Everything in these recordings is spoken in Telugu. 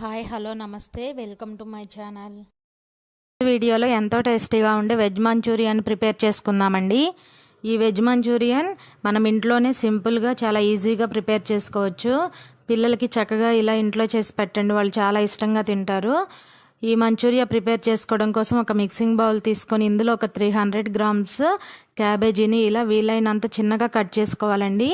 హాయ్ హలో నమస్తే. Welcome to my channel. వీడియోలో ఎంతో టేస్టీగా ఉండే వెజ్ మంచూరియన్ ప్రిపేర్ చేసుకుందామండి. ఈ వెజ్ మంచూరియన్ మనం ఇంట్లోనే సింపుల్గా చాలా ఈజీగా ప్రిపేర్ చేసుకోవచ్చు. పిల్లలకి చక్కగా ఇలా ఇంట్లో చేసి పెట్టండి వాళ్ళు చాలా ఇష్టంగా తింటారు. ఈ మంచూరియా ప్రిపేర్ చేసుకోవడం కోసం ఒక మిక్సింగ్ బౌల్ తీసుకొని ఇందులో ఒక త్రీ హండ్రెడ్ గ్రామ్స్ క్యాబేజీని ఇలా వీలైనంత చిన్నగా కట్ చేసుకోవాలండి.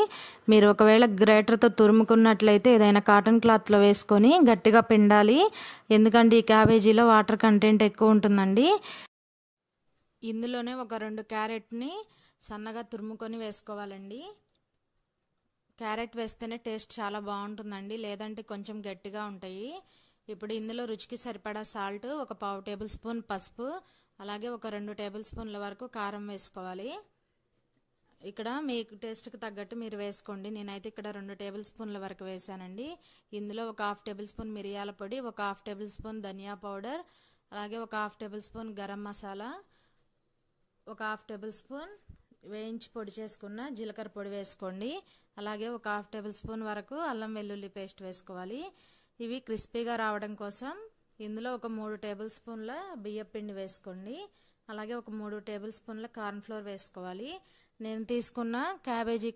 మీరు ఒకవేళ గ్రేటర్తో తురుముకున్నట్లయితే ఏదైనా కాటన్ క్లాత్లో వేసుకొని గట్టిగా పిండాలి. ఎందుకంటే ఈ క్యాబేజీలో వాటర్ కంటెంట్ ఎక్కువ ఉంటుందండి. ఇందులోనే ఒక రెండు క్యారెట్ని సన్నగా తురుముకొని వేసుకోవాలండి. క్యారెట్ వేస్తేనే టేస్ట్ చాలా బాగుంటుందండి. లేదంటే కొంచెం గట్టిగా ఉంటాయి. ఇప్పుడు ఇందులో రుచికి సరిపడా సాల్ట్ ఒక పావు టేబుల్ స్పూన్ పసుపు అలాగే ఒక రెండు టేబుల్ స్పూన్ల వరకు కారం వేసుకోవాలి. ఇక్కడ మీకు టేస్ట్కి తగ్గట్టు మీరు వేసుకోండి. నేనైతే ఇక్కడ రెండు టేబుల్ స్పూన్ల వరకు వేసానండి. ఇందులో ఒక హాఫ్ టేబుల్ స్పూన్ మిరియాల పొడి ఒక హాఫ్ టేబుల్ స్పూన్ ధనియా పౌడర్ అలాగే ఒక half tablespoon garam masala ఒక హాఫ్ టేబుల్ స్పూన్ వేయించి పొడి చేసుకున్న జీలకర్ర పొడి వేసుకోండి. అలాగే ఒక హాఫ్ టేబుల్ స్పూన్ వరకు అల్లం వెల్లుల్లి పేస్ట్ వేసుకోవాలి. ఇవి క్రిస్పీగా రావడం కోసం ఇందులో ఒక మూడు టేబుల్ స్పూన్ల బియ్యం పిండి వేసుకోండి. అలాగే ఒక మూడు టేబుల్ స్పూన్ల కార్న్ఫ్లోర్ వేసుకోవాలి. నేను తీసుకున్న క్యాబేజీ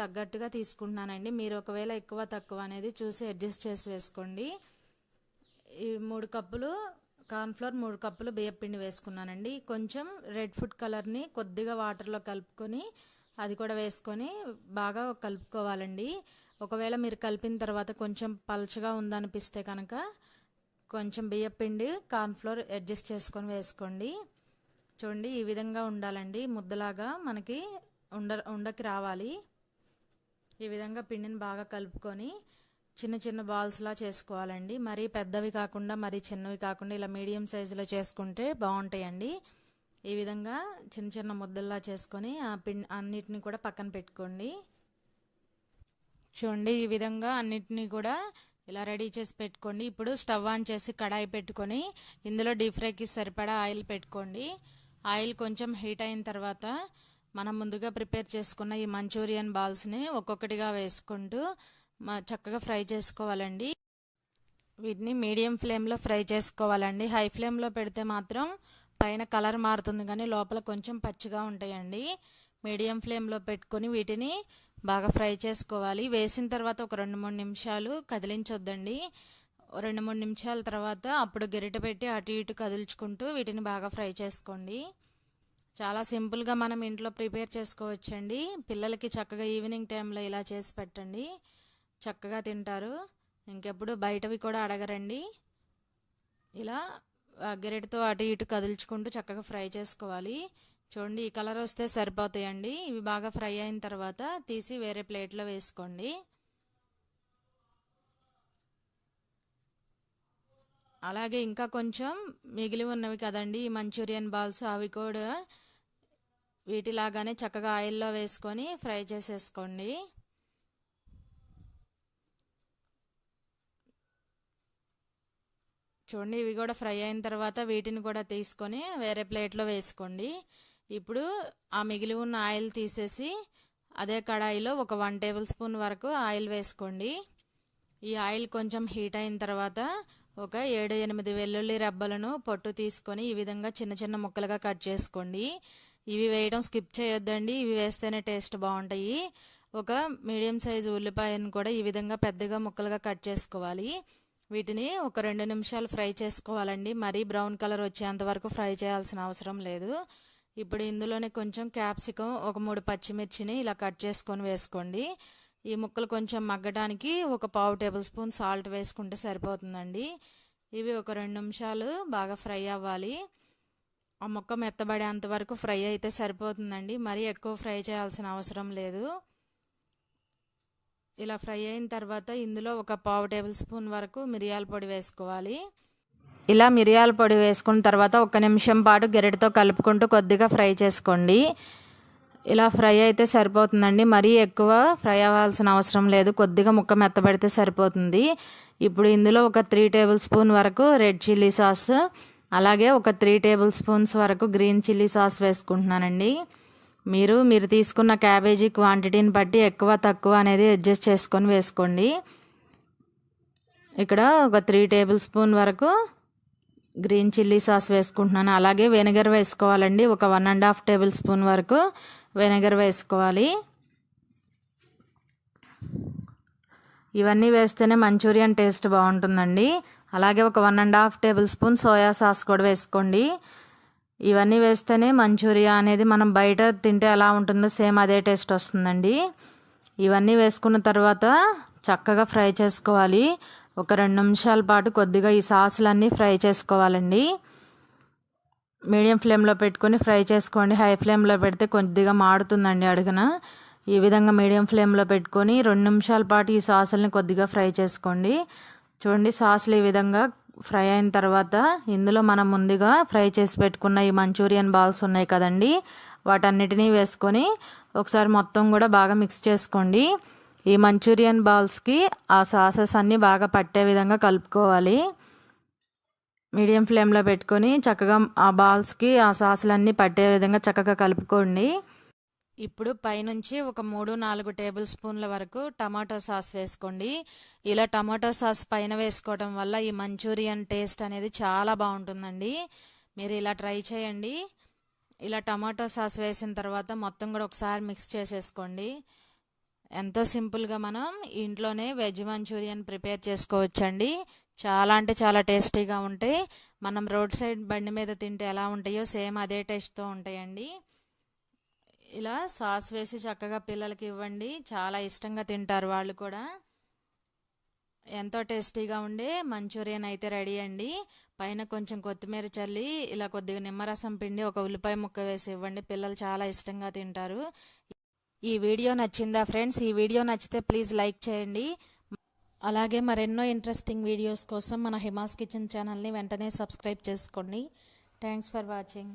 తగ్గట్టుగా తీసుకుంటున్నానండి. మీరు ఒకవేళ ఎక్కువ తక్కువ అనేది చూసి అడ్జస్ట్ చేసి వేసుకోండి. ఈ మూడు కప్పులు కార్న్ఫ్లోర్ మూడు కప్పులు బియ్యం పిండి వేసుకున్నానండి. కొంచెం రెడ్ ఫుడ్ కలర్ని కొద్దిగా వాటర్లో కలుపుకొని అది కూడా వేసుకొని బాగా కలుపుకోవాలండి. ఒకవేళ మీరు కలిపిన తర్వాత కొంచెం పలచగా ఉందనిపిస్తే కనుక కొంచెం బియ్యపిండి కార్న్ఫ్లోర్ అడ్జస్ట్ చేసుకొని వేసుకోండి. చూడండి ఈ విధంగా ఉండాలండి. ముద్దలాగా మనకి ఉండ ఉండకి రావాలి. ఈ విధంగా పిండిని బాగా కలుపుకొని చిన్న చిన్న బాల్స్లా చేసుకోవాలండి. మరీ పెద్దవి కాకుండా మరీ చిన్నవి కాకుండా ఇలా మీడియం సైజులో చేసుకుంటే బాగుంటాయండి. ఈ విధంగా చిన్న చిన్న ముద్దల్లా చేసుకొని ఆ పిండి అన్నిటిని కూడా పక్కన పెట్టుకోండి. చూడండి ఈ విధంగా అన్నిటినీ కూడా ఇలా రెడీ చేసి పెట్టుకోండి. ఇప్పుడు స్టవ్ ఆన్ చేసి కడాయి పెట్టుకొని ఇందులో డీప్ ఫ్రైకి సరిపడా ఆయిల్ పెట్టుకోండి. ఆయిల్ కొంచెం హీట్ అయిన తర్వాత మనం ముందుగా ప్రిపేర్ చేసుకున్న ఈ మంచూరియన్ బాల్స్ని ఒక్కొక్కటిగా వేసుకుంటూ చక్కగా ఫ్రై చేసుకోవాలండి. వీటిని మీడియం ఫ్లేమ్లో ఫ్రై చేసుకోవాలండి. హై ఫ్లేమ్లో పెడితే మాత్రం పైన కలర్ మారుతుంది కానీ లోపల కొంచెం పచ్చిగా ఉంటాయండి. మీడియం ఫ్లేమ్లో పెట్టుకొని వీటిని బాగా ఫ్రై చేసుకోవాలి. వేసిన తర్వాత ఒక రెండు మూడు నిమిషాలు కదిలించొద్దండి. రెండు మూడు నిమిషాల తర్వాత అప్పుడు గరిట పెట్టి అటు ఇటు కదిల్చుకుంటూ వీటిని బాగా ఫ్రై చేసుకోండి. చాలా సింపుల్గా మనం ఇంట్లో ప్రిపేర్ చేసుకోవచ్చండి. పిల్లలకి చక్కగా ఈవినింగ్ టైంలో ఇలా చేసి పెట్టండి. చక్కగా తింటారు. ఇంకెప్పుడు బయటవి కూడా అడగరండి. ఇలా గరిటతో అటు ఇటు కదిల్చుకుంటూ చక్కగా ఫ్రై చేసుకోవాలి. చూడండి ఈ కలర్ వస్తే సరిపోతాయండి. ఇవి బాగా ఫ్రై అయిన తర్వాత తీసి వేరే ప్లేట్లో వేసుకోండి. అలాగే ఇంకా కొంచెం మిగిలి ఉన్నవి కదండి ఈ మంచూరియన్ బాల్స్ అవి కూడా వీటిలాగానే చక్కగా ఆయిల్లో వేసుకొని ఫ్రై చేసేసుకోండి. చూడండి ఇవి కూడా ఫ్రై అయిన తర్వాత వీటిని కూడా తీసుకొని వేరే ప్లేట్లో వేసుకోండి. ఇప్పుడు ఆ మిగిలి ఉన్న ఆయిల్ తీసేసి అదే కడాయిలో ఒక వన్ టేబుల్ స్పూన్ వరకు ఆయిల్ వేసుకోండి. ఈ ఆయిల్ కొంచెం హీట్ అయిన తర్వాత ఒక ఏడు ఎనిమిది వెల్లుల్లి రెబ్బలను పొట్టు తీసుకొని ఈ విధంగా చిన్న చిన్న ముక్కలుగా కట్ చేసుకోండి. ఇవి వేయడం స్కిప్ చేయొద్దండి. ఇవి వేస్తేనే టేస్ట్ బాగుంటాయి. ఒక మీడియం సైజు ఉల్లిపాయను కూడా ఈ విధంగా పెద్దగా ముక్కలుగా కట్ చేసుకోవాలి. వీటిని ఒక రెండు నిమిషాలు ఫ్రై చేసుకోవాలండి. మరీ బ్రౌన్ కలర్ వచ్చేంత వరకు ఫ్రై చేయాల్సిన అవసరం లేదు. ఇప్పుడు ఇందులోనే కొంచెం క్యాప్సికం ఒక మూడు పచ్చిమిర్చిని ఇలా కట్ చేసుకొని వేసుకోండి. ఈ ముక్కలు కొంచెం మగ్గడానికి ఒక పావు టేబుల్ స్పూన్ సాల్ట్ వేసుకుంటే సరిపోతుందండి. ఇవి ఒక రెండు నిమిషాలు బాగా ఫ్రై అవ్వాలి. ఆ ముక్క మెత్తబడేంత వరకు ఫ్రై అయితే సరిపోతుందండి. మరీ ఎక్కువ ఫ్రై చేయాల్సిన అవసరం లేదు. ఇలా ఫ్రై అయిన తర్వాత ఇందులో ఒక పావు టేబుల్ స్పూన్ వరకు మిరియాల పొడి వేసుకోవాలి. ఇలా మిరియాల పొడి వేసుకున్న తర్వాత ఒక నిమిషం పాటు గెరటితో కలుపుకుంటూ కొద్దిగా ఫ్రై చేసుకోండి. ఇలా ఫ్రై అయితే సరిపోతుందండి. మరీ ఎక్కువ ఫ్రై అవ్వాల్సిన అవసరం లేదు. కొద్దిగా ముక్క మెత్తబడితే సరిపోతుంది. ఇప్పుడు ఇందులో ఒక త్రీ టేబుల్ స్పూన్ వరకు రెడ్ చిల్లీ సాస్ అలాగే ఒక త్రీ టేబుల్ స్పూన్స్ వరకు గ్రీన్ చిల్లీ సాస్ వేసుకుంటున్నానండి. మీరు మీరు తీసుకున్న క్యాబేజీ క్వాంటిటీని బట్టి ఎక్కువ తక్కువ అనేది అడ్జస్ట్ చేసుకొని వేసుకోండి. ఇక్కడ ఒక త్రీ టేబుల్ స్పూన్ వరకు గ్రీన్ చిల్లీ సాస్ వేసుకుంటున్నాను. అలాగే వెనిగర్ వేసుకోవాలండి. ఒక one and half tablespoon వరకు వెనిగర్ వేసుకోవాలి. ఇవన్నీ వేస్తేనే మంచూరియన్ టేస్ట్ బాగుంటుందండి. అలాగే ఒక one and half tablespoon soya sauce కూడా వేసుకోండి. ఇవన్నీ వేస్తేనే మంచూరియా అనేది మనం బయట తింటే ఎలా ఉంటుందో సేమ్ అదే టేస్ట్ వస్తుందండి. ఇవన్నీ వేసుకున్న తర్వాత చక్కగా ఫ్రై చేసుకోవాలి. ఒక రెండు నిమిషాల పాటు కొద్దిగా ఈ సాసులన్నీ ఫ్రై చేసుకోవాలండి. మీడియం ఫ్లేమ్లో పెట్టుకొని ఫ్రై చేసుకోండి. హై ఫ్లేమ్లో పెడితే కొద్దిగా మాడుతుందండి అడుగున. ఈ విధంగా మీడియం ఫ్లేమ్లో పెట్టుకొని రెండు నిమిషాల పాటు ఈ సాసుల్ని కొద్దిగా ఫ్రై చేసుకోండి. చూడండి సాసులు ఈ విధంగా ఫ్రై అయిన తర్వాత ఇందులో మనం ముందుగా ఫ్రై చేసి పెట్టుకున్న ఈ మంచూరియన్ బాల్స్ ఉన్నాయి కదండి వాటన్నిటినీ వేసుకొని ఒకసారి మొత్తం కూడా బాగా మిక్స్ చేసుకోండి. ఈ మంచూరియన్ బాల్స్కి ఆ సాసెస్ అన్నీ బాగా పట్టే విధంగా కలుపుకోవాలి. మీడియం ఫ్లేమ్లో పెట్టుకొని చక్కగా ఆ బాల్స్కి ఆ సాసులన్నీ పట్టే విధంగా చక్కగా కలుపుకోండి. ఇప్పుడు పైనుంచి ఒక మూడు నాలుగు టేబుల్ స్పూన్ల వరకు టమాటో సాస్ వేసుకోండి. ఇలా టమాటో సాస్ పైన వేసుకోవడం వల్ల ఈ మంచూరియన్ టేస్ట్ అనేది చాలా బాగుంటుందండి. మీరు ఇలా ట్రై చేయండి. ఇలా టమాటో సాస్ వేసిన తర్వాత మొత్తం కూడా ఒకసారి మిక్స్ చేసేసుకోండి. ఎంతో సింపుల్గా మనం ఇంట్లోనే వెజ్ మంచూరియన్ ప్రిపేర్ చేసుకోవచ్చండి. చాలా అంటే చాలా టేస్టీగా ఉంటాయి. మనం రోడ్ సైడ్ బండి మీద తింటే ఎలా ఉంటాయో సేమ్ అదే టేస్ట్తో ఉంటాయండి. ఇలా సాస్ వేసి చక్కగా పిల్లలకి ఇవ్వండి. చాలా ఇష్టంగా తింటారు వాళ్ళు కూడా. ఎంతో టేస్టీగా ఉండే మంచూరియన్ అయితే రెడీ అండి. పైన కొంచెం కొత్తిమీర చల్లి ఇలా కొద్దిగా నిమ్మరసం పిండి ఒక ఉల్లిపాయ ముక్క వేసి ఇవ్వండి. పిల్లలు చాలా ఇష్టంగా తింటారు. ఈ వీడియో నచ్చిందా ఫ్రెండ్స్? ఈ వీడియో నచ్చితే ప్లీజ్ లైక్ చేయండి. అలాగే మరెన్నో ఇంట్రెస్టింగ్ వీడియోస్ కోసం మన హిమాస్ కిచెన్ ఛానల్ని వెంటనే సబ్స్క్రైబ్ చేసుకోండి. Thanks for watching